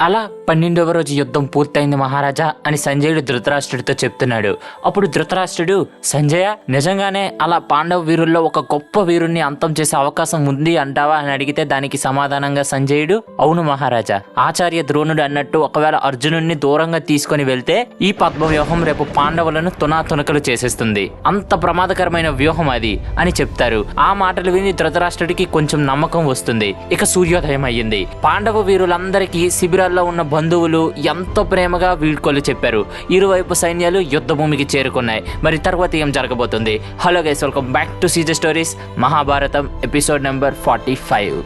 అలా పన్నెండవ రోజు యుద్ధం పూర్తయింది మహారాజా అని సంజయుడు ధృతరాష్ట్రుడితో చెప్తున్నాడు. అప్పుడు ధృతరాష్ట్రుడు సంజయ నిజంగానే అలా పాండవ వీరుల్లో ఒక గొప్ప వీరుణ్ణి అంతం చేసే అవకాశం ఉంది అంటావా? అని అడిగితే దానికి సమాధానంగా సంజయుడు అవును మహారాజా ఆచార్య ద్రోణుడు అన్నట్టు ఒకవేళ అర్జునుడిని దూరంగా తీసుకొని వెళ్తే ఈ పద్మ వ్యూహం రేపు పాండవులను తునాతునకలు చేసేస్తుంది. అంత ప్రమాదకరమైన వ్యూహం అది అని చెప్తారు. ఆ మాటలు విని ధృతరాష్ట్రుడికి కొంచెం నమ్మకం వస్తుంది. ఇక సూర్యోదయం అయ్యింది. పాండవ వీరులందరికీ శిబిరాల్లో ఉన్న బంధువులు ఎంతో ప్రేమగా వీడ్కోలు చెప్పారు. ఇరువైపు సైన్యాలు యుద్ధ భూమికి చేరుకున్నాయి. మరి తర్వాత ఏం జరగబోతుంది? Hello guys welcome back to సీజ stories Mahabharatam episode number forty five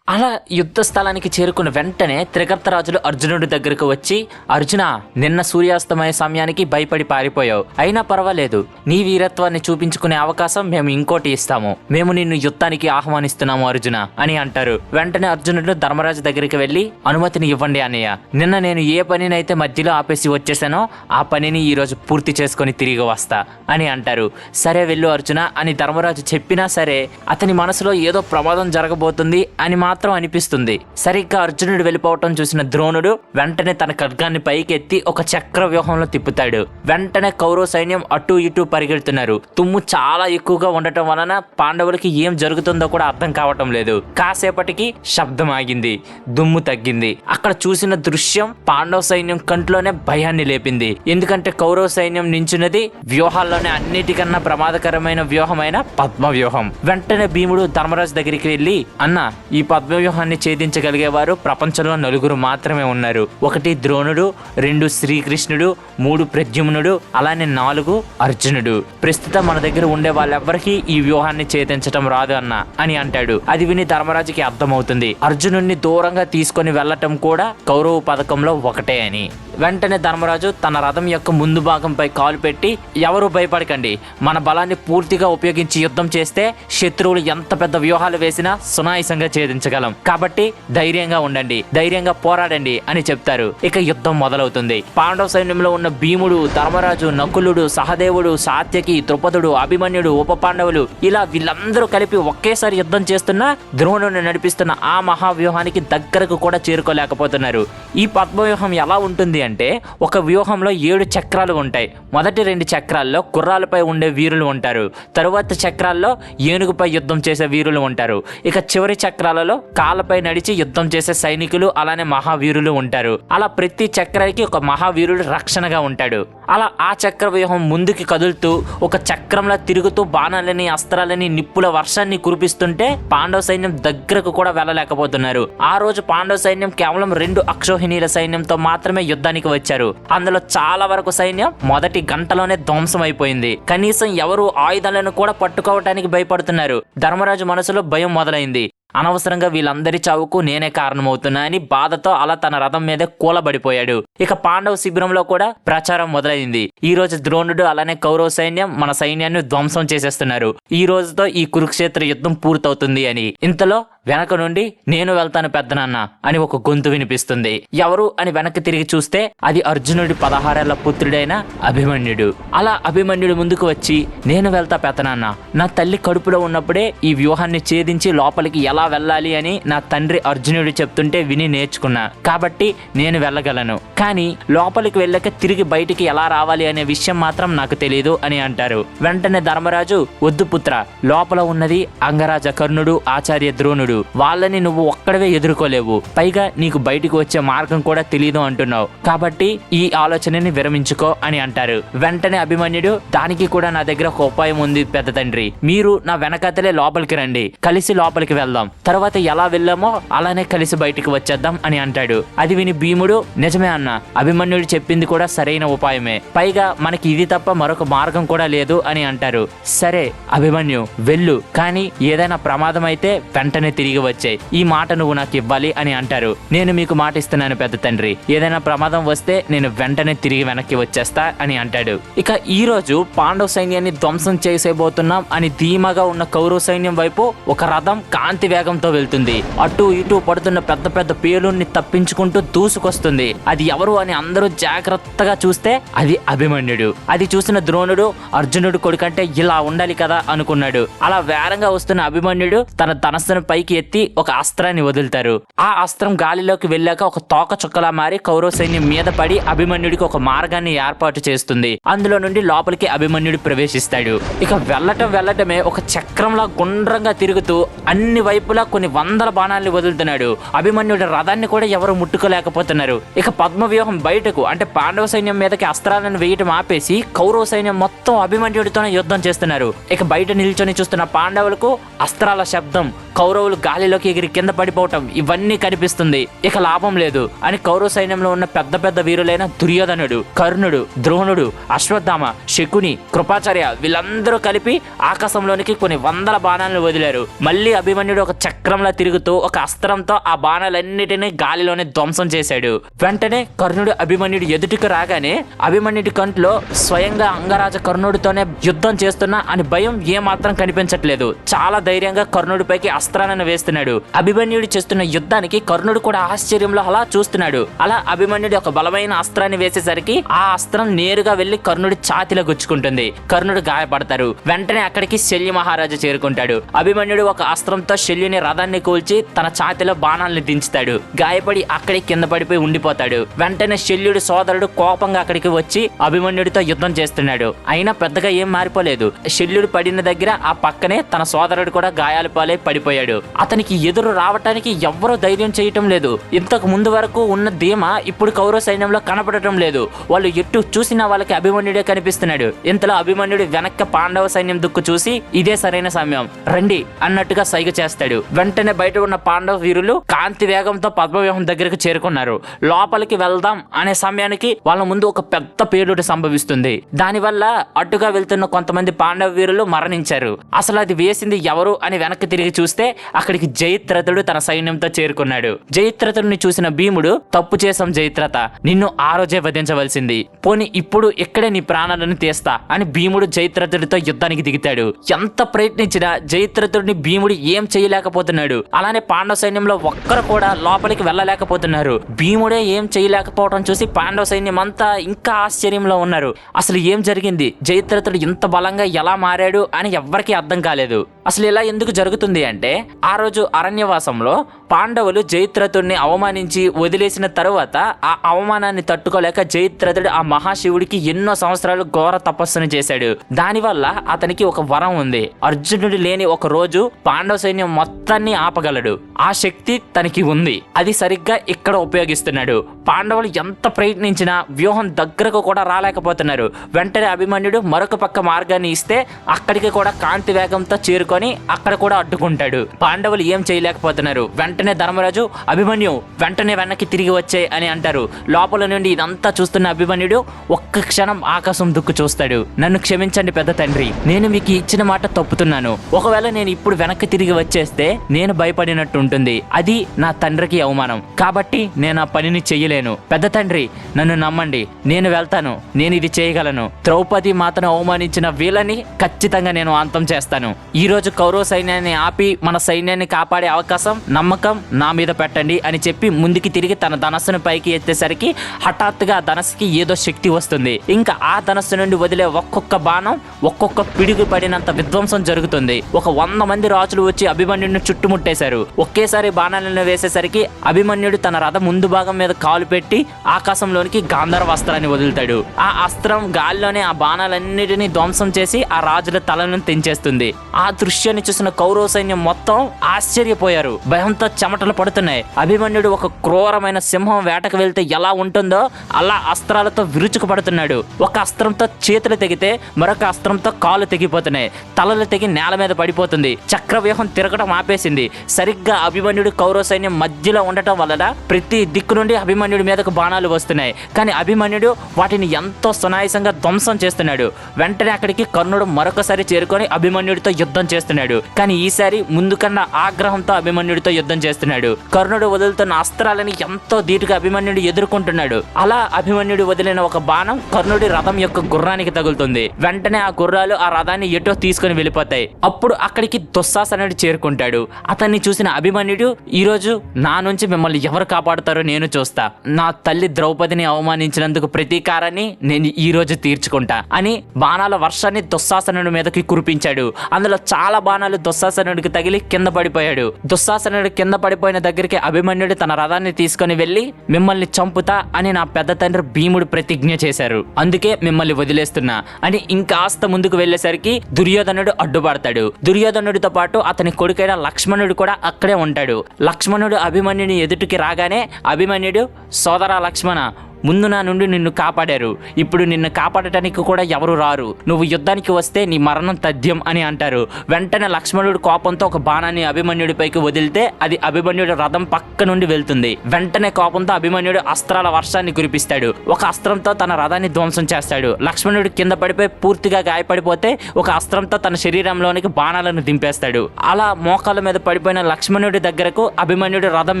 అలా యుద్ధ స్థలానికి చేరుకున్న వెంటనే త్రిగర్తరాజులు అర్జునుడి దగ్గరకు వచ్చి అర్జున నిన్న సూర్యాస్తమయ సమయానికి భయపడి పారిపోయావు. అయినా పర్వాలేదు. నీ వీరత్వాన్ని చూపించుకునే అవకాశం మేము ఇంకోటి ఇస్తాము. మేము నిన్ను యుద్ధానికి ఆహ్వానిస్తున్నాము అర్జున అని అంటారు. వెంటనే అర్జునుడు ధర్మరాజు దగ్గరికి వెళ్ళి అనుమతిని ఇవ్వండి అన్నయ్య. నిన్న నేను ఏ పనినైతే మధ్యలో ఆపేసి వచ్చేసానో ఆ పనిని ఈరోజు పూర్తి చేసుకొని తిరిగి వస్తా అని అంటారు. సరే వెళ్ళు అర్జున అని ధర్మరాజు చెప్పినా సరే అతని మనసులో ఏదో ప్రమాదం జరగబోతుంది అని మాత్రం అనిపిస్తుంది. సరిగ్గా అర్జునుడు వెళ్ళిపోవటం చూసిన ద్రోణుడు వెంటనే తన ఖడ్గాన్ని పైకెత్తి ఒక చక్ర వ్యూహంలో తిప్పుతాడు. వెంటనే కౌరవ సైన్యం అటు ఇటు పరిగెడుతున్నారు. తుమ్ము చాలా ఎక్కువగా ఉండటం వలన పాండవులకి ఏం జరుగుతుందో కూడా అర్థం కావటం లేదు. కాసేపటికి శబ్దం ఆగింది. దుమ్ము తగ్గింది. అక్కడ చూసిన దృశ్యం పాండవ సైన్యం కంట్లోనే భయాన్ని లేపింది. ఎందుకంటే కౌరవ సైన్యం నించున్నది వ్యూహాల్లోనే అన్నిటికన్నా ప్రమాదకరమైన వ్యూహమైన పద్మ వ్యూహం వెంటనే భీముడు ధర్మరాజు దగ్గరికి వెళ్ళి అన్న ఈ పద్మ వ్యూహాన్ని ఛేదించగలిగేవారు ప్రపంచంలో నలుగురు మాత్రమే ఉన్నారు. ఒకటి ద్రోణుడు రెండు శ్రీకృష్ణుడు మూడు ప్రద్యుమ్నుడు అలానే నాలుగు అర్జునుడు. ప్రస్తుతం మన దగ్గర ఉండే వాళ్ళెవ్వరికీ ఈ వ్యూహాన్ని ఛేదించటం రాదు అన్న అని అంటాడు. అది విని ధర్మరాజుకి అర్థమవుతుంది. అర్జునుడిని దూరంగా తీసుకొని వెళ్ళటం కూడా కౌరవ పథకంలో ఒకటే అని. వెంటనే ధర్మరాజు తన రథం యొక్క ముందు భాగంపై కాలు పెట్టి ఎవరు భయపడకండి మన బలాన్ని పూర్తిగా ఉపయోగించి యుద్ధం చేస్తే శత్రువులు ఎంత పెద్ద వ్యూహాలు వేసినా సునాయసంగా ఛేదించగలం. కాబట్టి ధైర్యంగా ఉండండి ధైర్యంగా పోరాడండి అని చెప్తారు. ఇక యుద్ధం మొదలవుతుంది. పాండవ సైన్యంలో ఉన్న భీముడు ధర్మరాజు నకులుడు సహదేవుడు సాత్యకి ద్రుపదుడు అభిమన్యుడు ఉప పాండవులు ఇలా వీళ్ళందరూ కలిపి ఒకేసారి యుద్ధం చేస్తున్న ద్రోణుని నడిపిస్తున్న ఆ మహావ్యూహానికి దగ్గరకు కూడా చేరుకోలేకపోతున్నారు. ఈ పద్మవ్యూహం ఎలా ఉంటుంది అంటే ఒక వ్యూహంలో ఏడు చక్రాలు ఉంటాయి. మొదటి రెండు చక్రాల్లో గుర్రాలపై ఉండే వీరులు ఉంటారు. తరువాత చక్రాల్లో ఏనుగుపై యుద్ధం చేసే వీరులు ఉంటారు. ఇక చివరి చక్రాలలో కాళ్ళపై నడిచి యుద్ధం చేసే సైనికులు అలానే మహావీరులు ఉంటారు. అలా ప్రతి చక్రానికి ఒక మహావీరుడు రక్షణగా ఉంటాడు. అలా ఆ చక్ర వ్యూహం ముందుకి కదులుతూ ఒక చక్రంలా తిరుగుతూ బాణాలని అస్త్రాలని నిప్పుల వర్షాన్ని కురిపిస్తుంటే పాండవ సైన్యం దగ్గరకు కూడా వెళ్ళలేకపోతున్నారు. ఆ రోజు పాండవ సైన్యం కేవలం రెండు అక్షోహిణీల సైన్యంతో మాత్రమే యుద్ధానికి వచ్చారు. అందులో చాలా వరకు సైన్యం మొదటి గంటలోనే ధ్వంసం అయిపోయింది. కనీసం ఎవరు ఆయుధాలను కూడా పట్టుకోవటానికి భయపడుతున్నారు. ధర్మరాజు మనసులో భయం మొదలైంది. అనవసరంగా వీళ్ళందరి చావుకు నేనే కారణమవుతున్నా అని బాధతో అలా తన రథం మీద కూలబడిపోయాడు. ఇక పాండవ శిబిరంలో కూడా ప్రచారం మొదలైంది. ఈ రోజు ద్రోణుడు అలానే కౌరవ సైన్యం మన సైన్యాన్ని ధ్వంసం చేసేస్తున్నారు. ఈ రోజుతో ఈ కురుక్షేత్ర యుద్ధం పూర్తవుతుంది అని. ఇంతలో వెనక నుండి నేను వెళ్తాను పెద్దనాన్న అని ఒక గొంతు వినిపిస్తుంది. ఎవరు అని వెనక్కి తిరిగి చూస్తే అది అర్జునుడి పదహారేళ్ళ పుత్రుడైన అభిమన్యుడు. అలా అభిమన్యుడు ముందుకు వచ్చి నేను వెళ్తా పెద్దనాన్న. నా తల్లి కడుపులో ఉన్నప్పుడే ఈ వ్యూహాన్ని ఛేదించి లోపలికి ఎలా వెళ్ళాలి అని నా తండ్రి అర్జునుడు చెప్తుంటే విని నేర్చుకున్నా. కాబట్టి నేను వెళ్ళగలను. కానీ లోపలికి వెళ్ళక తిరిగి బయటికి ఎలా రావాలి అనే విషయం మాత్రం నాకు తెలియదు అని అంటారు. వెంటనే ధర్మరాజు వద్దు పుత్ర లోపల ఉన్నది అంగరాజ కర్ణుడు ఆచార్య ద్రోణుడు. వాళ్ళని నువ్వు ఒక్కడవే ఎదుర్కోలేవు. పైగా నీకు బయటికి వచ్చే మార్గం కూడా తెలియదు అంటున్నావు. కాబట్టి ఈ ఆలోచనని విరమించుకో అని అంటారు. వెంటనే అభిమన్యుడు దానికి కూడా నా దగ్గర ఒక ఉపాయం ఉంది పెద్ద తండ్రి. మీరు నా వెనకతలే లోపలికి రండి. కలిసి లోపలికి వెళ్దాం. తర్వాత ఎలా వెళ్ళామో అలానే కలిసి బయటికి వచ్చేద్దాం అని అంటాడు. అది విని భీముడు నిజమే అన్న అభిమన్యుడు చెప్పింది కూడా సరైన ఉపాయమే. పైగా మనకి ఇది తప్ప మరొక మార్గం కూడా లేదు అని అంటారు. సరే అభిమన్యు వెళ్ళు. కానీ ఏదైనా ప్రమాదం అయితే వెంటనే తిరిగి వచ్చాయి. ఈ మాట నువ్వు నాకు ఇవ్వాలి అని అంటారు. నేను మీకు మాట ఇస్తున్నాను పెద్ద తండ్రి. ఏదైనా ప్రమాదం వస్తే నేను వెంటనే తిరిగి వెనక్కి వచ్చేస్తా అని అంటాడు. ఇక ఈ రోజు పాండవ సైన్యాన్ని ధ్వంసం చేసేబోతున్నాం అని ధీమాగా ఉన్న కౌరవ సైన్యం వైపు ఒక రథం కాంతి వేగంతో వెళ్తుంది. అటు ఇటు పడుతున్న పెద్ద పెద్ద పేలుని తప్పించుకుంటూ దూసుకొస్తుంది. అది ఎవరు అని అందరూ జాగ్రత్తగా చూస్తే అది అభిమన్యుడు. అది చూసిన ద్రోణుడు అర్జునుడు కొడుకంటే ఇలా ఉండాలి కదా అనుకున్నాడు. అలా వేరంగా వస్తున్న అభిమన్యుడు తన ధనస్సును పైకి ఎత్తి ఒక అస్త్రాన్ని వదులుతారు. ఆ అస్త్రం గాలిలోకి వెళ్ళాక ఒక తోక చుక్కలా మారి కౌరవ సైన్యం మీద పడి అభిమన్యుడికి ఒక మార్గాన్ని ఏర్పాటు చేస్తుంది. అందులో నుండి లోపలికి అభిమన్యుడు ప్రవేశిస్తాడు. ఇక వెళ్ళటం వెళ్ళటమే ఒక చక్రంలా గుండ్రంగా తిరుగుతూ అన్ని వైపు వైపులా కొన్ని వందల బాణాల్ని వదులుతున్నాడు. అభిమన్యుడి రథాన్ని కూడా ఎవరు ముట్టుకోలేకపోతున్నారు. ఇక పద్మ వ్యూహం బయటకు అంటే పాండవ సైన్యం మీదకి అస్త్రాలను వేయటం ఆపేసి కౌరవ సైన్యం మొత్తం అభిమన్యుడితోనే యుద్ధం చేస్తున్నారు. ఇక బయట నిల్చొని చూస్తున్న పాండవులకు అస్త్రాల శబ్దం కౌరవులు గాలిలోకి ఎగిరి కింద పడిపోవటం ఇవన్నీ కనిపిస్తుంది. ఇక లాభం లేదు. అని కౌరవ సైన్యంలో ఉన్న పెద్ద పెద్ద వీరులైన దుర్యోధనుడు కర్ణుడు ద్రోణుడు అశ్వత్థామ శకుని కృపాచార్య వీళ్ళందరూ కలిపి ఆకాశంలోనికి కొన్ని వందల బాణాలను వదిలారు. మళ్ళీ అభిమన్యుడు ఒక చక్రంలా తిరుగుతూ ఒక అస్త్రంతో ఆ బాణాలన్నిటినీ గాలిలోనే ధ్వంసం చేశాడు. వెంటనే కర్ణుడు అభిమన్యుడు ఎదుటికి రాగానే అభిమన్యుడి కంట్లో స్వయంగా అంగరాజ కర్ణుడితోనే యుద్ధం చేస్తున్నా అని భయం ఏమాత్రం కనిపించట్లేదు. చాలా ధైర్యంగా కర్ణుడిపైకి అస్త్రాలను వేస్తున్నాడు. అభిమన్యుడు చేస్తున్న యుద్ధానికి కర్ణుడు కూడా ఆశ్చర్యంలో అలా చూస్తున్నాడు. అలా అభిమన్యుడు ఒక బలమైన అస్త్రాన్ని వేసేసరికి ఆ అస్త్రం నేరుగా వెళ్ళి కర్ణుడి ఛాతిలో గుచ్చుకుంటుంది. కర్ణుడు గాయపడతారు. వెంటనే అక్కడికి శల్య మహారాజు చేరుకుంటాడు. అభిమన్యుడు ఒక అస్త్రంతో శల్యుని రథాన్ని కూల్చి తన ఛాతిలో బాణాలను దించుతాడు. గాయపడి అక్కడే కింద పడిపోయి ఉండిపోతాడు. వెంటనే శల్యుడి సోదరుడు కోపంగా అక్కడికి వచ్చి అభిమన్యుడితో యుద్ధం చేస్తున్నాడు. అయినా పెద్దగా ఏం మారిపోలేదు. శల్యుడు పడిన దగ్గర ఆ పక్కనే తన సోదరుడు కూడా గాయాలు పాలై పడిపోయాడు. అతనికి ఎదురు రావటానికి ఎవ్వరూ ధైర్యం చేయటం లేదు. ఇంతకు ముందు వరకు ఉన్న ధీమా ఇప్పుడు కౌరవ సైన్యంలో కనపడటం లేదు. వాళ్ళు ఎటు చూసినా వాళ్ళకి అభిమన్యుడే కనిపిస్తున్నాడు. ఇంతలో అభిమన్యుడు వెనక్కి పాండవ సైన్యం దుక్కు చూసి ఇదే సరైన సమయం. రండి అన్నట్టుగా సైగ చేస్తాడు. వెంటనే బయట ఉన్న పాండవ వీరులు కాంతి వేగంతో పద్మవ్యూహం దగ్గరకు చేరుకున్నారు. లోపలికి వెళ్దాం అనే సమయానికి వాళ్ళ ముందు ఒక పెద్ద పేలుడు సంభవిస్తుంది. దానివల్ల అడ్డుగా వెళ్తున్న కొంతమంది పాండవ వీరులు మరణించారు. అసలు అది వేసింది ఎవరు అని వెనక్కి తిరిగి చూస్తే అక్కడికి జయత్రథుడు తన సైన్యంతో చేరుకున్నాడు. జయత్రథుడిని చూసిన భీముడు తప్పు చేసాం జయత్రథ నిన్ను ఆ రోజే వధించవలసింది. పోని ఇప్పుడు ఇక్కడే నీ ప్రాణాలను తీస్తా అని భీముడు జయత్రథుడితో యుద్ధానికి దిగుతాడు. ఎంత ప్రయత్నించినా జయత్రథుడిని భీముడు ఏం చేయలేక చేయలేకపోతున్నాడు అలానే పాండవ సైన్యంలో ఒక్కరు కూడా లోపలికి వెళ్ళలేకపోతున్నారు. భీముడే ఏం చేయలేకపోవడం చూసి పాండవ సైన్యం అంతా ఇంకా ఆశ్చర్యంలో ఉన్నారు. అసలు ఏం జరిగింది? జయత్రథుడు ఇంత బలంగా ఎలా మారాడు అని ఎవ్వరికీ అర్థం కాలేదు. అసలు ఇలా ఎందుకు జరుగుతుంది అంటే ఆ రోజు అరణ్యవాసంలో పాండవులు జయత్రథుడిని అవమానించి వదిలేసిన తరువాత ఆ అవమానాన్ని తట్టుకోలేక జయత్రథుడు ఆ మహాశివుడికి ఎన్నో సంవత్సరాలు ఘోర తపస్సును చేశాడు. దానివల్ల అతనికి ఒక వరం ఉంది. అర్జునుడు లేని ఒక రోజు పాండవ సైన్యం మొత్తాన్ని ఆపగలడు. ఆ శక్తి తనకి ఉంది. అది సరిగ్గా ఇక్కడ ఉపయోగిస్తున్నాడు. పాండవులు ఎంత ప్రయత్నించినా వ్యూహం దగ్గరకు కూడా రాలేకపోతున్నారు. వెంటనే అభిమన్యుడు మరొక పక్క మార్గాన్ని ఇస్తే అక్కడికి కూడా కాంతి వేగంతో చేరుకొని అక్కడ కూడా అడ్డుకుంటాడు. పాండవులు ఏం చేయలేకపోతున్నారు. వెంటనే ధర్మరాజు అభిమన్యు వెంటనే వెనక్కి తిరిగి వచ్చే అని అంటారు. లోపల నుండి ఇదంతా చూస్తున్న అభిమన్యుడు ఒక్క క్షణం ఆకాశం దుక్కు చూస్తాడు. నన్ను క్షమించండి పెద్ద తండ్రి. నేను మీకు ఇచ్చిన మాట తప్పుతున్నాను. ఒకవేళ నేను ఇప్పుడు వెనక్కి తిరిగి వచ్చేస్తే నేను భయపడినట్టు ఉంటుంది అది నా తండ్రికి అవమానం. కాబట్టి నేను ఆ పనిని చెయ్యలేను. పెద్ద తండ్రి నన్ను నమ్మండి. నేను వెళ్తాను. నేను ఇది చేయగలను. ద్రౌపది మాతను అవమానించిన వీళ్ళని ఖచ్చితంగా నేను అంతం చేస్తాను. ఈ రోజు కౌరవ సైన్యాన్ని ఆపి మన సైన్యాన్ని కాపాడే అవకాశం నమ్మకం నా మీద పెట్టండి అని చెప్పి ముందుకి తిరిగి తన ధనస్సును పైకి ఎత్తేసరికి హఠాత్తుగా ధనస్సుకి ఏదో శక్తి వస్తుంది. ఇంకా ఆ ధనస్సు నుండి వదిలే ఒక్కొక్క బాణం ఒక్కొక్క పిడుగు పడినంత విధ్వంసం జరుగుతుంది. ఒక వంద మంది రాజులు వచ్చి అభిమన్యుడిని చుట్టుముట్టేశారు. ఒకేసారి బాణాలను వేసేసరికి అభిమన్యుడు తన రథ ముందు భాగం మీద కాలు పెట్టి ఆకాశంలోనికి గాంధర్వ అస్త్రాన్ని వదులుతాడు. ఆ అస్త్రం గాలిలోనే ఆ బాణాలన్నిటినీ ధ్వంసం చేసి ఆ రాజుల తలను తెంచేస్తుంది. ఆ దృశ్యాన్ని చూసిన కౌరవ సైన్యం మొత్తం ఆశ్చర్యపోయారు. భయంతో చెమటలు పడుతున్నాయి. అభిమన్యుడు ఒక క్రూరమైన సింహం వేటకు వెళ్తే ఎలా ఉంటుందో అలా అస్త్రాలతో విరుచుకు పడుతున్నాడు ఒక అస్త్రంతో చేతులు తెగితే మరొక అస్త్రంతో కాలు తెగిపోతున్నాయి. తలలు తెగి నేల మీద పడిపోతుంది. చక్రవ్యూహం తిరగడం ఆపేసింది. సరిగ్గా అభిమన్యుడు కౌరవ సైన్యం మధ్యలో ఉండటం వలన ప్రతి దిక్కు నుండి అభిమన్యుడి మీదకు బాణాలు వస్తున్నాయి. కానీ అభిమన్యుడు వాటిని ఎంతో సునాయాసంగా ధ్వంసం చేస్తున్నాడు. వెంటనే అక్కడికి కర్ణుడు మరొకసారి చేరుకొని అభిమన్యుడితో యుద్ధం చేస్తున్నాడు. కానీ ఈసారి ముందు కన్నా ఆగ్రహంతో అభిమన్యుడితో యుద్ధం చేస్తున్నాడు. కర్ణుడు వదులుతున్న అస్త్రాలని ఎంతో ధీటుగా అభిమన్యుడు ఎదుర్కొంటున్నాడు. అలా అభిమన్యుడు వదిలిన ఒక బాణం కర్ణుడి రథం యొక్క గుర్రానికి తగులుతుంది. వెంటనే ఆ గుర్రాలు ఆ రథాన్ని ఎటో తీసుకుని వెళ్ళిపోతాయి. అప్పుడు అక్కడికి దుస్సాసనుడు చేరుకుంటాడు. ఉంటాడు అతన్ని చూసిన అభిమన్యుడు ఈరోజు నా నుంచి మిమ్మల్ని ఎవరు కాపాడుతారో నేను చూస్తా. నా తల్లి ద్రౌపదిని అవమానించినందుకు ప్రతీకారాన్ని నేను ఈ రోజు తీర్చుకుంటా అని బాణాల వర్షాన్ని దుశ్శాసనుడి మీదకి కురిపించాడు. అందులో చాలా బాణాలు దుశ్శాసనుడికి తగిలి కింద పడిపోయాడు. దుశ్శాసనుడు కింద పడిపోయిన దగ్గరికి అభిమన్యుడు తన రథాన్ని తీసుకొని వెళ్ళి మిమ్మల్ని చంపుతా అని నా పెద్ద తండ్రి భీముడు ప్రతిజ్ఞ చేశారు. అందుకే మిమ్మల్ని వదిలేస్తున్నా అని ఇంకాస్త ముందుకు వెళ్ళేసరికి దుర్యోధనుడు అడ్డుపడతాడు. దుర్యోధనుడితో పాటు అతని కొడుకైన లక్ష్మణుడు కూడా అక్కడే ఉంటాడు. లక్ష్మణుడు అభిమన్యుని ఎదుటికి రాగానే అభిమన్యుడు సోదర లక్ష్మణ ముందు నా నుండి నిన్ను కాపాడారు. ఇప్పుడు నిన్ను కాపాడటానికి కూడా ఎవరు రారు. నువ్వు యుద్ధానికి వస్తే నీ మరణం తథ్యం అని అంటారు. వెంటనే లక్ష్మణుడు కోపంతో ఒక బాణాన్ని అభిమన్యుడిపైకి వదిలితే అది అభిమన్యుడు రథం పక్క నుండి వెళ్తుంది. వెంటనే కోపంతో అభిమన్యుడు అస్త్రాల వర్షాన్ని కురిపిస్తాడు. ఒక అస్త్రంతో తన రథాన్ని ధ్వంసం చేస్తాడు. లక్ష్మణుడు కింద పడిపోయి పూర్తిగా గాయపడిపోతే ఒక అస్త్రంతో తన శరీరంలోనికి బాణాలను దింపేస్తాడు. అలా మోకాళ్ళ మీద పడిపోయిన లక్ష్మణుడి దగ్గరకు అభిమన్యుడు రథం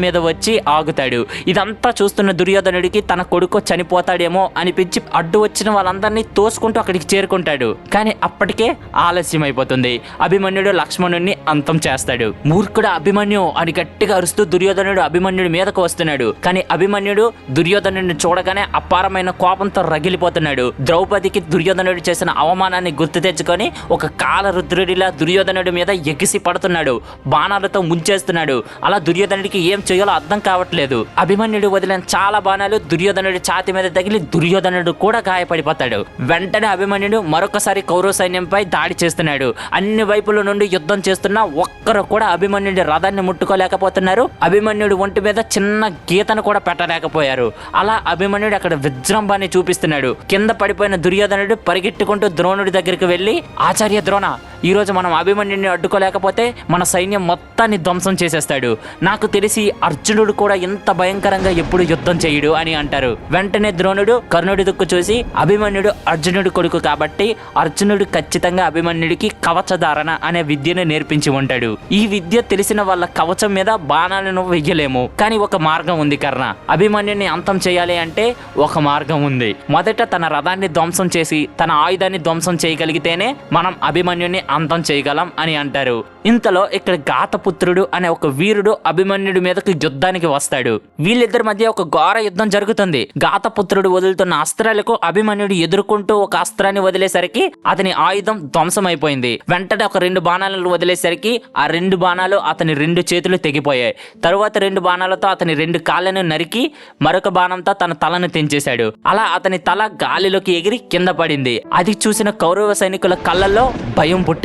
మీద వచ్చి ఆగుతాడు. ఇదంతా చూస్తున్న దుర్యోధనుడికి తన కొడుకు కొడుకో చనిపోతాడేమో అనిపించి అడ్డు వచ్చిన వాళ్ళందరినీ తోసుకుంటూ అక్కడికి చేరుకుంటాడు. కానీ అప్పటికే ఆలస్యం అయిపోతుంది అభిమన్యుడు లక్ష్మణుడిని అంతం చేస్తాడు. మూర్ఖుడు అభిమన్యు అని గట్టిగా అరుస్తూ దుర్యోధనుడు అభిమన్యుడి మీదకు వస్తున్నాడు. కానీ అభిమన్యుడు దుర్యోధనుడిని చూడగానే అపారమైన కోపంతో రగిలిపోతున్నాడు. ద్రౌపదికి దుర్యోధనుడు చేసిన అవమానాన్ని గుర్తు తెచ్చుకొని ఒక కాలరుద్రుడిలా దుర్యోధనుడి మీద ఎగిసి పడుతున్నాడు. బాణాలతో ముంచేస్తున్నాడు. అలా దుర్యోధనుడికి ఏం చేయాలో అర్థం కావట్లేదు. అభిమన్యుడు వదిలిన చాలా బాణాలు దుర్యోధనుడి ఛాతి మీద తగిలి దుర్యోధనుడు కూడా గాయపడిపోతాడు. వెంటనే అభిమన్యుడు మరొకసారి కౌరవ సైన్యంపై దాడి చేస్తున్నాడు. అన్ని వైపుల నుండి యుద్ధం చేస్తున్న ఒక్కరు కూడా అభిమన్యుడి రథాన్ని ముట్టుకోలేకపోతున్నారు. అభిమన్యుడి ఒంటి మీద చిన్న గీతను కూడా పెట్టలేకపోయారు. అలా అభిమన్యుడు అక్కడ విజృంభాన్ని చూపిస్తున్నాడు. కింద పడిపోయిన దుర్యోధనుడు పరిగెట్టుకుంటూ ద్రోణుడి దగ్గరికి వెళ్ళి ఆచార్య ద్రోణ ఈరోజు మనం అభిమన్యుడిని అడ్డుకోలేకపోతే మన సైన్యం మొత్తాన్ని ధ్వంసం చేసేస్తాడు. నాకు తెలిసి అర్జునుడు కూడా ఇంత భయంకరంగా ఎప్పుడు యుద్ధం చేయడు అని అంటారు. వెంటనే ద్రోణుడు కర్ణుడి దుక్కు చూసి అభిమన్యుడు అర్జునుడి కొడుకు కాబట్టి అర్జునుడు ఖచ్చితంగా అభిమన్యుడికి కవచధారణ అనే విద్యను నేర్పించి ఉంటాడు. ఈ విద్య తెలిసిన వాళ్ళ కవచం మీద బాణాలను వెయ్యలేము. కానీ ఒక మార్గం ఉంది కర్ణ. అభిమన్యుని అంతం చేయాలి అంటే ఒక మార్గం ఉంది. మొదట తన రథాన్ని ధ్వంసం చేసి తన ఆయుధాన్ని ధ్వంసం చేయగలిగితేనే మనం అభిమన్యుని అంతం చేయగలం అని అంటారు. ఇంతలో ఇక్కడ గాతపుత్రుడు అనే ఒక వీరుడు అభిమన్యుడి మీదకి యుద్ధానికి వస్తాడు. వీళ్ళిద్దరి మధ్య ఒక ఘోర యుద్ధం జరుగుతుంది. గాతపుత్రుడు వదులుతున్న అస్త్రాలకు అభిమన్యుడు ఎదుర్కొంటూ ఒక అస్త్రాన్ని వదిలేసరికి అతని ఆయుధం ధ్వంసమైపోయింది. వెంటనే ఒక రెండు బాణాలను వదిలేసరికి ఆ రెండు బాణాలు అతని రెండు చేతులు తెగిపోయాయి. తరువాత రెండు బాణాలతో అతని రెండు కాళ్ళను నరికి మరొక బాణంతో తన తలను తెంచేశాడు. అలా అతని తల గాలిలోకి ఎగిరి కింద పడింది. అది చూసిన కౌరవ సైనికుల కళ్ళల్లో భయం పుట్టింది.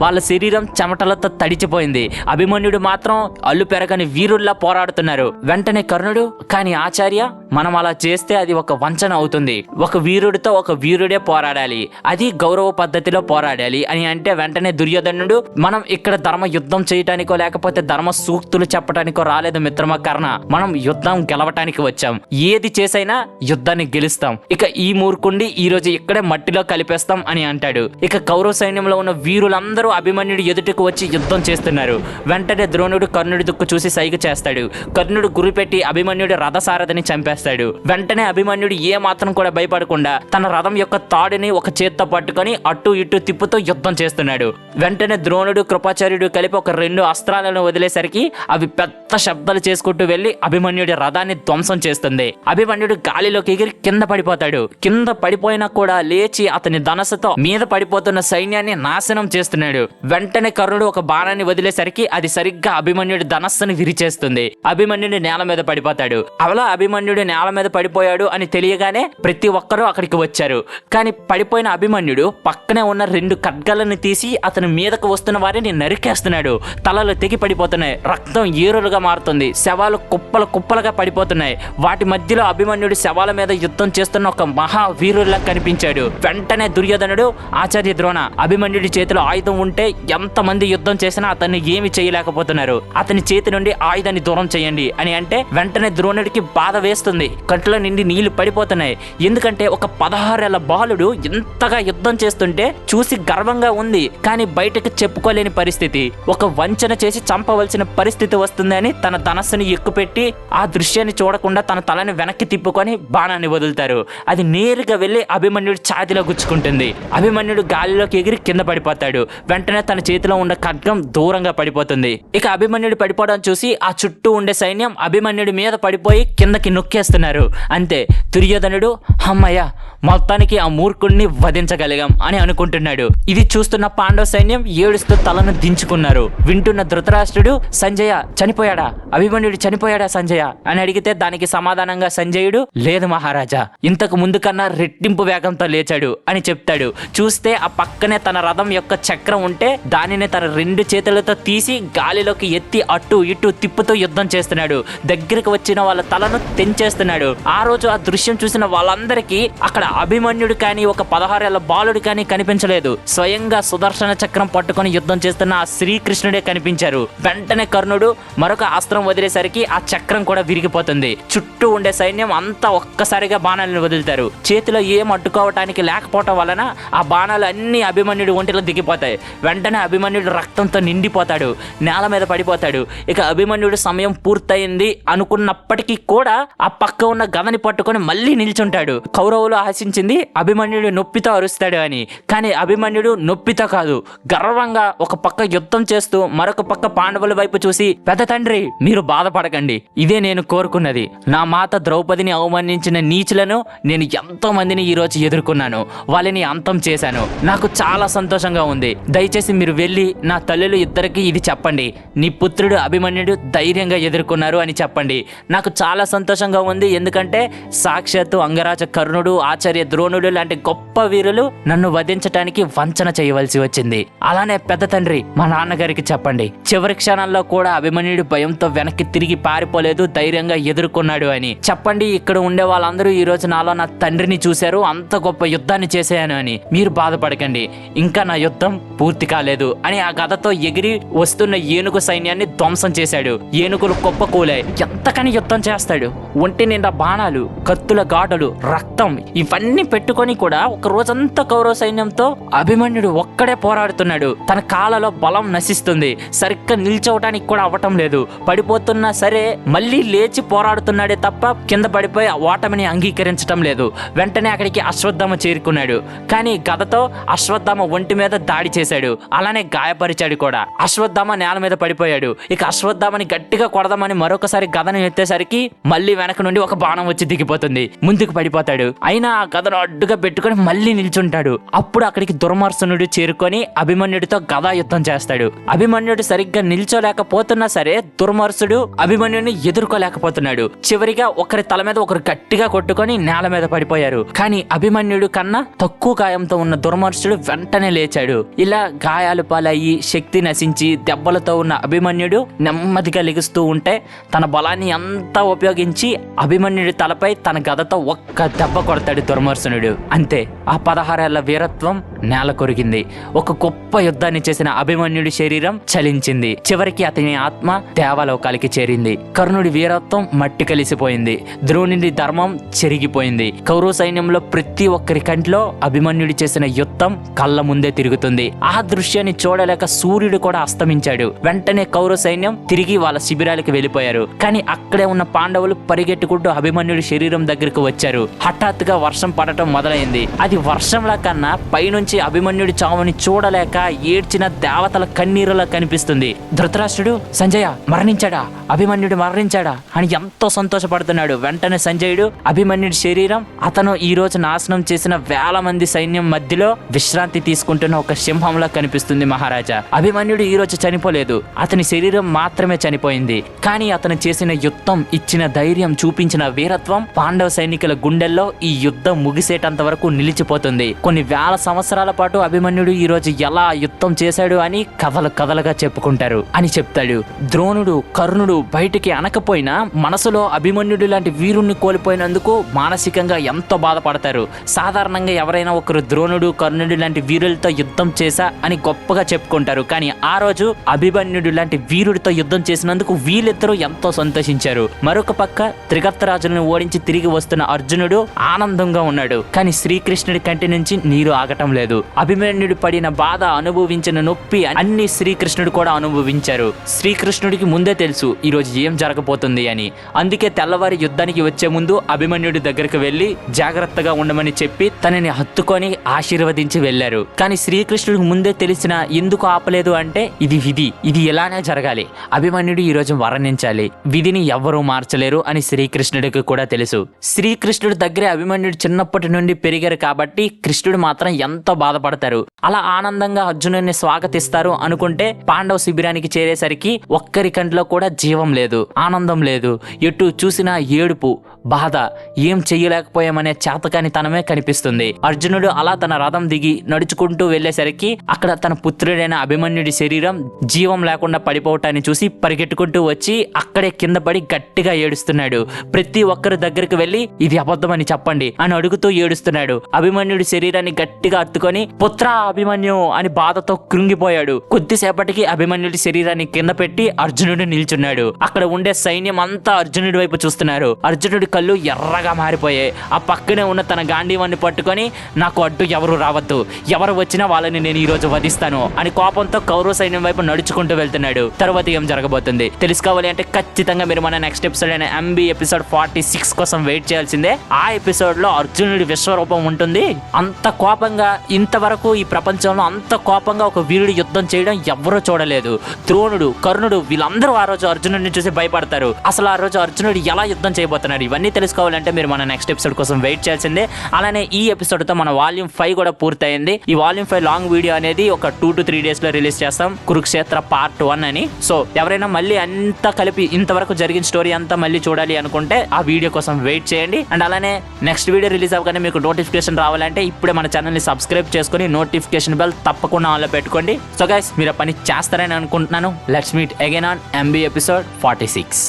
వాళ్ళ శరీరం చెమటలతో తడిచిపోయింది. అభిమన్యుడు మాత్రం అల్లు పెరగని వీరుల్లా పోరాడుతున్నారు. వెంటనే కర్ణుడు కానీ ఆచార్య మనం అలా చేస్తే అది ఒక వంచన అవుతుంది. ఒక వీరుడితో ఒక వీరుడే పోరాడాలి. అది గౌరవ పద్ధతిలో పోరాడాలి. అని అంటే వెంటనే దుర్యోధనుడు మనం ఇక్కడ ధర్మ యుద్ధం చేయటానికో లేకపోతే ధర్మ సూక్తులు చెప్పటానికో రాలేదు మిత్రమా కర్ణ. మనం యుద్ధం గెలవటానికి వచ్చాం. ఏది చేసైనా యుద్ధాన్ని గెలుస్తాం. ఇక ఈ మూర్ఖుండి ఈ రోజు ఇక్కడే మట్టిలో కలిపేస్తాం అని అంటాడు. ఇక కౌరవ సైన్యంలో ఉన్న వీరులందరూ అభిమన్యుడు ఎదుటికి వచ్చి యుద్ధం చేస్తున్నారు. వెంటనే ద్రోణుడు కర్ణుడి దుక్కు చూసి సైగ చేస్తాడు. కర్ణుడు గురిపెట్టి అభిమన్యుడి రథసారథిని చంపేస్తాడు. వెంటనే అభిమన్యుడు ఏ మాత్రం కూడా భయపడకుండా తన రథం యొక్క తాడుని ఒక చేత్తో పట్టుకొని అటు ఇటు తిప్పుతూ యుద్ధం చేస్తున్నాడు. వెంటనే ద్రోణుడు కృపాచార్యుడు కలిపి ఒక రెండు అస్త్రాలను వదిలేసరికి అవి పెద్ద శబ్దాలు చేసుకుంటూ వెళ్ళి అభిమన్యుడి రథాన్ని ధ్వంసం చేస్తుంది. అభిమన్యుడు గాలిలోకి ఎగిరి కింద పడిపోతాడు. కింద పడిపోయినా కూడా లేచి అతని ధనస్సుతో మీద పడిపోతున్న సైన్యాన్ని నాశనం చేస్తున్నాడు. వెంటనే కర్ణుడు ఒక బాణాన్ని వదిలేసరికి అది సరిగ్గా అభిమన్యుడి ధనస్సుని విరిచేస్తుంది. అభిమన్యుడి నేల మీద పడిపోతాడు. అలా అభిమన్యుడు నేల మీద పడిపోయాడు అని తెలియగానే ప్రతి ఒక్కరూ అక్కడికి వచ్చారు. కానీ పడిపోయిన అభిమన్యుడు పక్కనే ఉన్న రెండు ఖడ్గాలను తీసి అతని మీదకు వస్తున్న వారిని నరికేస్తున్నాడు. తలలు తెగి పడిపోతున్నాయి. రక్తం ఏరులుగా మారుతుంది. శవాలు కుప్పలు కుప్పలుగా పడిపోతున్నాయి. వాటి మధ్యలో అభిమన్యుడు శవాల మీద యుద్ధం చేస్తున్న ఒక మహావీరుల్లా కనిపించాడు. వెంటనే దుర్యోధనుడు ఆచార్య ద్రోణ అభిమన్యుడి చేతిలో ఆయుధం ఉంటే ఎంతమంది యుద్ధం చేసినా అతన్ని ఏమి చేయలేకపోతున్నారు. అతని చేతి నుండి ఆయుధాన్ని దూరం చేయండి అని అంటే వెంటనే ద్రోణుడికి బాధ వేస్తుంది. కంట్లో నిండి నీళ్ళు పడిపోతున్నాయి. ఎందుకంటే ఒక పదహారేళ్ళ బాలుడు ఇంతగా యుద్ధం చేస్తుంటే చూసి గర్వంగా ఉంది. కానీ బయటకు చెప్పుకోలేని పరిస్థితి. ఒక వంచన చేసి చంపవలసిన పరిస్థితి వస్తుందని తన ధనస్సుని ఎక్కుపెట్టి ఆ దృశ్యాన్ని చూడకుండా తన తలని వెనక్కి తిప్పుకొని బాణాన్ని వదులుతారు. అది నేరుగా వెళ్ళి అభిమన్యుడు ఛాతిలో గుచ్చుకుంటుంది. అభిమన్యుడు గాలిలోకి ఎగిరి కింద పడిపోతాడు. వెంటనే తన చేతిలో ఉన్న ఖడ్గం దూరంగా పడిపోతుంది. ఇక అభిమన్యుడు పడిపోవడం చూసి ఆ చుట్టూ ఉండే సైన్యం అభిమన్యుడి మీద పడిపోయి కిందకి నొక్కేస్తున్నారు. అంతే దుర్యోధనుడు అమ్మయ్య మొత్తానికి ఆ మూర్ఖుడిని వధించగలిగాం అని అనుకుంటున్నాడు. ఇది చూస్తున్న పాండవ సైన్యం ఏడుస్తూ తలను దించుకున్నారు. వింటున్న ధృతరాష్ట్రుడు సంజయ చనిపోయాడా? అభిమన్యుడు చనిపోయాడా సంజయ? అని అడిగితే దానికి సమాధానంగా సంజయుడు లేదు మహారాజా ఇంతకు ముందు కన్నా రెట్టింపు వేగంతో లేచాడు అని చెప్తాడు. చూస్తే ఆ పక్కనే తన రథం యొక్క చక్రం ఉంటే దానిని తన రెండు చేతులతో తీసి గాలిలోకి ఎత్తి అటు ఇటు తిప్పుతూ యుద్ధం చేస్తున్నాడు. దగ్గరకు వచ్చిన వాళ్ళ తలను తెంచేస్తున్నాడు. ఆ రోజు ఆ దృశ్యం చూసిన వాళ్ళందరికీ అక్కడ అభిమన్యుడు కానీ ఒక పదహారేళ్ళ బాలుడు కానీ కనిపించలేదు. స్వయంగా సుదర్శన చక్రం పట్టుకొని యుద్ధం చేస్తున్న ఆ శ్రీకృష్ణుడే కనిపించారు. వెంటనే కర్ణుడు మరొక అస్త్రం వదిలేసరికి ఆ చక్రం కూడా విరిగిపోతుంది. చుట్టూ ఉండే సైన్యం అంతా ఒక్కసారిగా బాణాలను వదులుతారు. చేతిలో ఏం అడ్డుకోవటానికి లేకపోవటం వలన ఆ బాణాలు అన్ని అభిమన్యుడు ఒంటిలో తగ్గిపోతాయి వెంటనే అభిమన్యుడు రక్తంతో నిండిపోతాడు. నేల మీద పడిపోతాడు. ఇక అభిమన్యుడు సమయం పూర్తయింది అనుకున్నప్పటికీ కూడా ఆ పక్క ఉన్న గదని పట్టుకొని మళ్ళీ నిల్చుంటాడు. కౌరవులు ఆశించింది అభిమన్యుడు నొప్పితో అరుస్తాడు అని. కానీ అభిమన్యుడు నొప్పితో కాదు. గర్వంగా ఒక పక్క యుద్ధం చేస్తూ మరొక పక్క పాండవుల వైపు చూసి పెద్ద తండ్రి మీరు బాధపడకండి. ఇదే నేను కోరుకున్నది. నా మాత ద్రౌపదిని అవమానించిన నీచులను నేను ఎంతో మందిని ఈ రోజు ఎదుర్కొన్నాను. వాళ్ళని అంతం చేశాను. నాకు చాలా సంతోషంగా ఉంది. దయచేసి మీరు వెళ్ళి నా తల్లులు ఇద్దరికి ఇది చెప్పండి. నీ పుత్రుడు అభిమన్యుడు ధైర్యంగా ఎదుర్కొన్నారు అని చెప్పండి. నాకు చాలా సంతోషంగా ఉంది. ఎందుకంటే సాక్షాత్తు అంగరాజ కర్ణుడు ఆచార్య ద్రోణుడు లాంటి గొప్ప వీరులు నన్ను వధించటానికి వంచన చేయవలసి వచ్చింది. అలానే పెద్ద తండ్రి మా నాన్నగారికి చెప్పండి. చివరి క్షణాల్లో కూడా అభిమన్యుడు భయంతో వెనక్కి తిరిగి పారిపోలేదు ధైర్యంగా ఎదుర్కొన్నాడు అని. చెప్పండి ఇక్కడ ఉండే వాళ్ళందరూ ఈ రోజు నాలో నా తండ్రిని చూశారు. అంత గొప్ప యుద్ధాన్ని చేశాను అని. మీరు బాధపడకండి. ఇంకా నా యుద్ధం పూర్తి కాలేదు అని ఆ గదతో ఎగిరి వస్తున్న ఏనుగు సైన్యాన్ని ధ్వంసం చేశాడు. ఏనుగులు కుప్పకూలాయి. ఎంతకని యుద్ధం చేస్తాడు? ఒంటి నిండా బాణాలు కత్తుల గాటలు రక్తం ఇవన్నీ పెట్టుకొని కూడా ఒక రోజంతా కౌరవ సైన్యంతో అభిమన్యుడు ఒక్కడే పోరాడుతున్నాడు. తన కాలలో బలం నశిస్తుంది. సరిగ్గా నిల్చోవటానికి కూడా అవ్వటం లేదు. పడిపోతున్నా సరే మళ్ళీ లేచి పోరాడుతున్నాడే తప్ప కింద పడిపోయి ఆ ఓటమిని అంగీకరించటం లేదు. వెంటనే అక్కడికి అశ్వత్థామ చేరుకున్నాడు. కానీ గదతో అశ్వత్థామ ఒంటి మీద దాడి చేశాడు. అలానే గాయపరిచాడు కూడా. అశ్వత్థామ నేల మీద పడిపోయాడు. ఇక అశ్వత్థామని గట్టిగా కొడదామని మరొకసారి గదను ఎత్తేసరికి మళ్ళీ వెనక నుండి ఒక బాణం వచ్చి దిగిపోతుంది. ముందుకు పడిపోతాడు. అయినా ఆ గదను అడ్డుగా పెట్టుకొని మళ్ళీ నిల్చుంటాడు. అప్పుడు అక్కడికి దుర్మర్శనుడు చేరుకొని అభిమన్యుడితో గదా యుద్ధం చేస్తాడు. అభిమన్యుడు సరిగ్గా నిల్చోలేకపోతున్నా సరే దుర్మర్సుడు అభిమన్యుడిని ఎదుర్కోలేకపోతున్నాడు. చివరిగా ఒకరి తల మీద ఒకరు గట్టిగా కొట్టుకొని నేల మీద పడిపోయారు. కానీ అభిమన్యుడు కన్నా తక్కువ గాయంతో ఉన్న దుర్మర్సుడు వెంటనే లేచాడు. ఇలా గాయాలు పాలయ్యి శక్తి నశించి దెబ్బలతో ఉన్న అభిమన్యుడు నెమ్మదిగా లెగుస్తూ ఉంటే తన బలాన్ని అంతా ఉపయోగించి అభిమన్యుడి తలపై తన గదతో ఒక్క దెబ్బ కొడతాడు దుర్మర్శనుడు. అంతే ఆ పదహారేళ్ళ వీరత్వం నేల కొరిగింది ఒక గొప్ప యుద్ధాన్ని చేసిన అభిమన్యుడి శరీరం చలించింది. చివరికి అతని ఆత్మ దేవలోకాలకి చేరింది. కర్ణుడి వీరత్వం మట్టి కలిసిపోయింది. ద్రోణుడి ధర్మం చెరిగిపోయింది. కౌరవ సైన్యంలో ప్రతి ఒక్కరి కంట్లో అభిమన్యుడి చేసిన యుద్ధం కళ్ళ ముందే తిరుగుతుంది ఆ దృశ్యాన్ని చూడలేక సూర్యుడు కూడా అస్తమించాడు. వెంటనే కౌరవ సైన్యం తిరిగి వాళ్ళ శిబిరాలకు వెళ్ళిపోయారు. కానీ అక్కడే ఉన్న పాండవులు పరిగెట్టుకుంటూ అభిమన్యుడి శరీరం దగ్గరకు వచ్చారు. హఠాత్తుగా వర్షం పడటం మొదలైంది. అది వర్షంలా కన్నా పైనుంచి అభిమన్యుడి చావుని చూడలేక ఏడ్చిన దేవతల కన్నీరులా కనిపిస్తుంది. ధృతరాష్ట్రుడు సంజయ మరణించాడా? అభిమన్యుడు మరణించాడా? అని ఎంతో సంతోషపడుతున్నాడు. వెంటనే సంజయుడు అభిమన్యుడి శరీరం అతను ఈ రోజు నాశనం చేసిన వేల మంది సైన్యం మధ్యలో విశ్రాంతి తీసుకుంటున్న ఒక సింహంలా కనిపిస్తుంది మహారాజా. అభిమన్యుడు ఈ రోజు చనిపోలేదు. అతని శరీరం మాత్రమే చనిపోయింది. కానీ అతను చేసిన యుద్ధం ఇచ్చిన ధైర్యం చూపించిన వీరత్వం పాండవ సైనికుల గుండెల్లో ఈ యుద్ధం ముగిసేటంత వరకు నిలిచిపోతుంది. కొన్ని వేల సంవత్సరాల పాటు అభిమన్యుడు ఈ రోజు ఎలా యుద్ధం చేశాడు అని కథలు కథలుగా చెప్పుకుంటారు అని చెప్తాడు. ద్రోణుడు కర్ణుడు బయటికి అనకపోయినా మనసులో అభిమన్యుడు లాంటి వీరుణ్ణి కోల్పోయినందుకు మానసికంగా ఎంతో బాధపడతారు. సాధారణంగా ఎవరైనా ఒకరు ద్రోణుడు కర్ణుడు లాంటి వీరులతో యుద్ధం చేశా అని గొప్పగా చెప్పుకుంటారు. కానీ ఆ రోజు అభిమన్యుడు లాంటి వీరుడితో యుద్ధం చేసినందుకు వీళ్ళిద్దరూ ఎంతో సంతోషించారు. మరొక పక్క త్రిగర్తరాజులను ఓడించి తిరిగి వస్తున్న అర్జునుడు ఆనందంగా ఉన్నాడు. కానీ శ్రీకృష్ణుడి కంటి నుంచి నీరు ఆగటం లేదు. అభిమన్యుడు పడిన బాధ అనుభవించిన నొప్పి అన్ని శ్రీకృష్ణుడు కూడా అనుభవించారు. శ్రీకృష్ణుడికి ముందే తెలుసు ఈ రోజు ఏం జరగబోతుంది అని. అందుకే తెల్లవారి యుద్ధానికి వచ్చే ముందు అభిమన్యుడి దగ్గరకు వెళ్ళి జాగ్రత్తగా ఉండమని చెప్పి తనని హత్తుకొని ఆశీర్వదించి వెళ్ళారు కానీ శ్రీకృష్ణుడికి ముందే తెలిసిన ఎందుకు ఆపలేదు అంటే ఇది విధి. ఇది ఇలానే జరగాలి. అభిమన్యుడు ఈ రోజు వర్ణించాలి. విధిని ఎవ్వరూ మార్చలేరు అని శ్రీకృష్ణుడికి కూడా తెలుసు. శ్రీకృష్ణుడి దగ్గరే అభిమన్యుడు చిన్నప్పటి నుండి పెరిగారు కాబట్టి కృష్ణుడు మాత్రం ఎంతో బాధపడతారు? అలా ఆనందంగా అర్జునుడిని స్వాగతిస్తారు అనుకుంటే పాండవ శిబిరానికి చేరేసరికి ఒక్కరి కంట్లో కూడా జీవం లేదు ఆనందం లేదు. ఎటు చూసినా ఏడుపు బాధ ఏం చెయ్యలేకపోయామనే చేతకాని తనమే కనిపిస్తుంది. అర్జునుడు అలా తన రథం దిగి నడుచుకుంటూ వెళ్ళేసరికి అక్కడ తన పుత్రుడైన అభిమన్యుడి శరీరం జీవం లేకుండా పడిపోవటాన్ని చూసి పరిగెట్టుకుంటూ వచ్చి అక్కడే కింద పడి గట్టిగా ఏడుస్తున్నాడు. ప్రతి ఒక్కరి దగ్గరికి వెళ్ళి ఇది అబద్ధమని చెప్పండి అని అడుగుతూ ఏడుస్తున్నాడు. అభిమన్యుడి శరీరాన్ని గట్టిగా అత్తుకొని పుత్ర అభిమన్యు అని బాధతో కృంగిపోయాడు. కొద్దిసేపటికి అభిమన్యుడి శరీరాన్ని కింద పెట్టి అర్జునుడు నిల్చున్నాడు. అక్కడ ఉండే సైన్యం అంతా అర్జునుడి వైపు చూస్తున్నారు. అర్జునుడి కళ్ళు ఎర్రగా మారిపోయాయి. ఆ పక్కనే ఉన్న తన గాంధీవాన్ని పట్టుకొని నాకు అడ్డు ఎవరు రావద్దు. ఎవరు వచ్చినా వాళ్ళని నేను ఈ రోజు వధిస్తాను అని కోపంతో కౌరవ సైన్యం వైపు నడుచుకుంటూ వెళ్తున్నాడు. తర్వాత ఏం జరగబోతుంది? తెలుసుకోవాలి అంటే ఖచ్చితంగా మీరు మన నెక్స్ట్ ఎపిసోడ్ అయిన ఎంబీ ఎపిసోడ్ ఫార్టీ సిక్స్ కోసం వెయిట్ చేయాల్సిందే. ఆ ఎపిసోడ్లో అర్జునుడి విశ్వరూపం ఉంటుంది. అంత కోపంగా ఇంతవరకు ఈ ప్రపంచంలో అంత కోపంగా ఒక వీరుడు యుద్ధం చేయడం ఎవ్వరూ చూడలేదు. ద్రోణుడు కర్ణుడు వీళ్ళందరూ ఆ రోజు అర్జునుడిని చూసి భయపడతారు. అసలు ఆ రోజు అర్జునుడు ఎలా యుద్ధం చేయబోతున్నాడు? ఇవన్నీ తెలుసుకోవాలంటే మీరు మన నెక్స్ట్ ఎపిసోడ్ కోసం వెయిట్ చేయాల్సిందే. అలానే ఈ ఎపిసోడ్తో మన వాల్యూమ్ ఫైవ్ కూడా పూర్తయింది. ఈ వాల్యూమ్ ఫైవ్ లాంగ్ వీడియో అనేది ఒక టూ టు త్రీ డేస్లో రిలీజ్ చేస్తాం. కురుక్షేత్ర పార్ట్ వన్ అని. సో ఎవరైనా మళ్ళీ అంతా కలిపి ఇంతవరకు జరిగిన స్టోరీ అంతా మళ్ళీ చూడాలి అనుకుంటే ఆ వీడియో కోసం వెయిట్ చేయండి. అండ్ అలానే నెక్స్ట్ వీడియో రిలీజ్ అవ్వగానే మీకు నోటిఫికేషన్ రావాలంటే ఇప్పుడే మన ఛానల్ని సబ్స్క్రైబ్ చేసుకొని నోటిఫికేషన్ బెల్ తప్పకుండా ఆన్లో పెట్టుకోండి. సో గైస్ మీరు పని చేస్తారని అనుకుంటున్నాను. Let's meet again on MB episode forty six